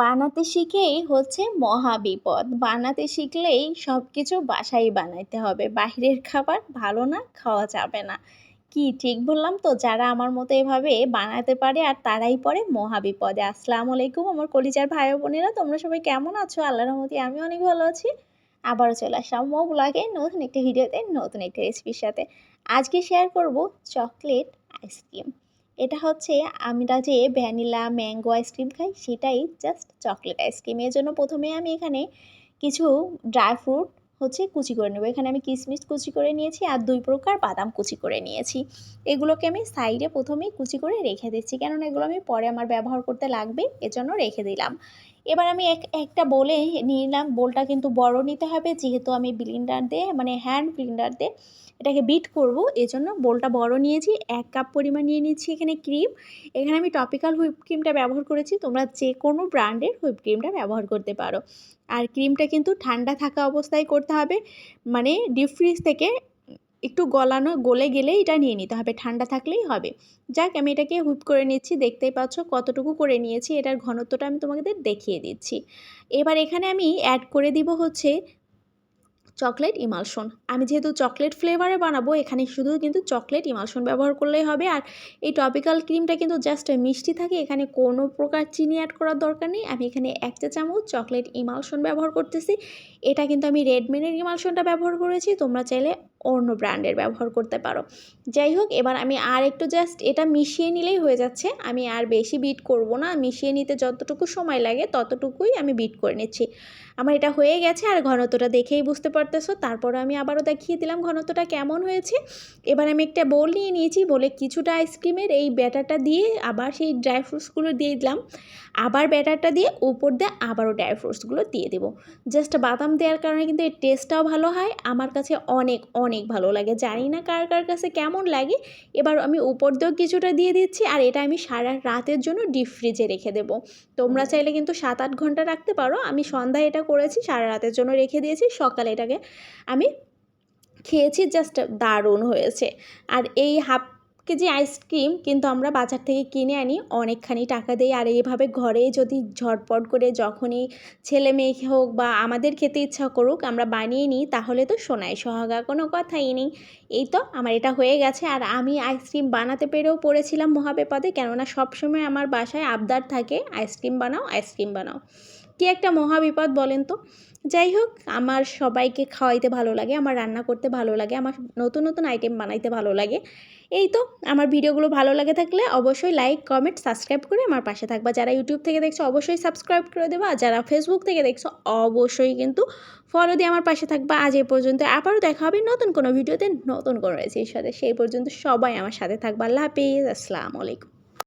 বানাতে শিখেই হচ্ছে মহা বিপদ। বানাতে শিখলেই সব কিছু বাসায় বানাইতে হবে। বাইরের খাবার ভালো না, খাওয়া যাবে না। কি ঠিক বললাম তো? যারা আমার মতো এভাবে বানাতে পারে আর তারাই পড়ে মহাবিপদে আসসালামু আলাইকুম আমার কলিজার ভাই বোনেরা, তোমরা সবাই কেমন আছো? আল্লাহর রহমতে আমি অনেক ভালো আছি। আবারও চলে আসলাম মো ব্লগে নতুন একটি ভিডিওতে, নতুন একটি রেসিপির সাথে। আজকে শেয়ার করব চকলেট আইসক্রিম এটা হচ্ছে আমরা যে ভ্যানিলা, ম্যাঙ্গো আইসক্রিম খাই, সেটাই জাস্ট চকলেট আইসক্রিম। এর জন্য প্রথমে আমি এখানে কিছু ড্রাই ফ্রুট হচ্ছে কুচি করে নেব। এখানে আমি কিশমিশ কুচি করে নিয়েছি আর দুই প্রকার বাদাম কুচি করে নিয়েছি। এগুলোকে আমি সাইডে প্রথমেই কুচি করে রেখে দিচ্ছি, কেননা এগুলো আমি পরে আমার ব্যবহার করতে লাগবে, এজন্য রেখে দিলাম। এবার আমি এক, একটা বলে নিলাম, বোলটা কিন্তু বড় নিতে হবে, যেহেতু আমি ব্লিন্ডার দিয়ে মানে হ্যান্ড ব্লিন্ডার দিয়ে এটাকে বিট করব, এজন্য বোলটা বড় নিয়েছি, এক কাপ পরিমাণ নিয়ে নিচ্ছি এখানে ক্রিম এখানে আমি টপিক্যাল হুইপ ক্রিমটা ব্যবহার করেছি, তোমরা যে কোনো ব্র্যান্ডের হুইপ ক্রিমটা ব্যবহার করতে পারো। আর ক্রিমটা কিন্তু ঠান্ডা থাকা অবস্থায় করতে হবে মানে ডিপ ফ্রিজ থেকে একটু গলানো, গলে গেলে এটা নিয়ে নিতে হবে, ঠান্ডা থাকলেই হবে। যাক, আমি এটাকে হুইপ করে নিচ্ছি, দেখতেই পাচ্ছ কতটুকু করে নিয়েছি, এটার ঘনত্বটা আমি তোমাদের দেখিয়ে দিচ্ছি। এবার এখানে আমি অ্যাড করে দিব হচ্ছে চকলেট ইমালশন আমি যেহেতু চকলেট ফ্লেভারে বানাবো, এখানে শুধু কিন্তু চকলেট ইমালশন ব্যবহার করলেই হবে, আর এই টপিক্যাল ক্রিমটা কিন্তু জাস্ট মিষ্টি থাকে, এখানে কোনো প্রকার চিনি অ্যাড করার দরকার নেই। আমি এখানে এক চা চামচ চকলেট ইমালশন ব্যবহার করতেছি। এটা কিন্তু আমি রেডমিনের ইমালশনটা ব্যবহার করেছি, তোমরা চাইলে অন্য ব্র্যান্ডের ব্যবহার করতে পারো। যাই হোক এবার আমি আর একটু জাস্ট এটা মিশিয়ে নিলেই হয়ে যাচ্ছে। আমি আর বেশি বিট করব না। মিশিয়ে নিতে যতটুকু সময় লাগে, ততটুকুই আমি বিট করে নিচ্ছি। আমার এটা হয়ে গেছে আর ঘনত্বটা দেখেই বুঝতে পারতেছো। তারপর আমি আবারও দেখিয়ে দিলাম ঘনত্বটা কেমন হয়েছে। এবার আমি একটা বোল নিয়ে নিয়েছি। বলে কিছুটা আইসক্রিমের এই ব্যাটারটা দিয়ে আবার সেই ড্রাই ফ্রুটসগুলো দিয়ে দিলাম। আবার ব্যাটারটা দিয়ে উপর দিয়ে আবারও ড্রাই ফ্রুটসগুলো দিয়ে দেবো। জাস্ট বাদাম দেওয়ার কারণে কিন্তু এর টেস্টটাও ভালো হয়। আমার কাছে অনেক অনেক ভালো লাগে। জানি না কার কার কাছে কেমন লাগে। এবার আমি উপর দিয়েও কিছুটা দিয়ে দিচ্ছি আর এটা আমি সারা রাতের জন্য ডিপ ফ্রিজে রেখে দেবো। তোমরা চাইলে কিন্তু সাত আট ঘণ্টা রাখতে পারো। আমি সন্ধ্যায় এটা করেছি সারা রাতের জন্য রেখে দিয়েছি। সকালে এটাকে আমি খেয়েছি জাস্ট দারুণ হয়েছে। আর এই হাফ কেজি আইসক্রিম কিন্তু আমরা বাজার থেকে কিনে আনি, অনেকখানি টাকা দিই। আর এইভাবে ঘরে যদি ঝটপট করে যখনই ছেলে মেয়ে হোক বা আমাদের খেতে ইচ্ছা করুক, আমরা বানিয়ে নিই, তাহলে তো শোনাই সহাগা কোনো কথাই নেই। এই তো আমার এটা হয়ে গেছে। আর আমি আইসক্রিম বানাতে পেরেও পড়েছিলাম মহাবেপদে, কেননা সবসময় আমার বাসায় আবদার থাকে, আইসক্রিম বানাও আইসক্রিম বানাও। কি একটা মহাবিপদ বলেন তো? যাই হোক, আমার সবাইকে খাওয়াইতে ভালো লাগে, আমার রান্না করতে ভালো লাগে, আমার নতুন নতুন আইটেম বানাইতে ভালো লাগে। এই তো, আমার ভিডিওগুলো ভালো লাগে থাকলে অবশ্যই লাইক কমেন্ট সাবস্ক্রাইব করে আমার পাশে থাকবা। যারা ইউটিউব থেকে দেখছ, অবশ্যই সাবস্ক্রাইব করে দেবা। আর যারা ফেসবুক থেকে দেখছ, অবশ্যই কিন্তু ফলো দিয়ে আমার পাশে থাকবা। আজ এ পর্যন্ত আবারও দেখা হবে নতুন কোনো ভিডিওতে, নতুন কোনো রয়েছে রেসিপির সাথে সেই পর্যন্ত সবাই আমার সাথে থাকবা। আল্লাহ হাফিজ, আসসালামু আলাইকুম।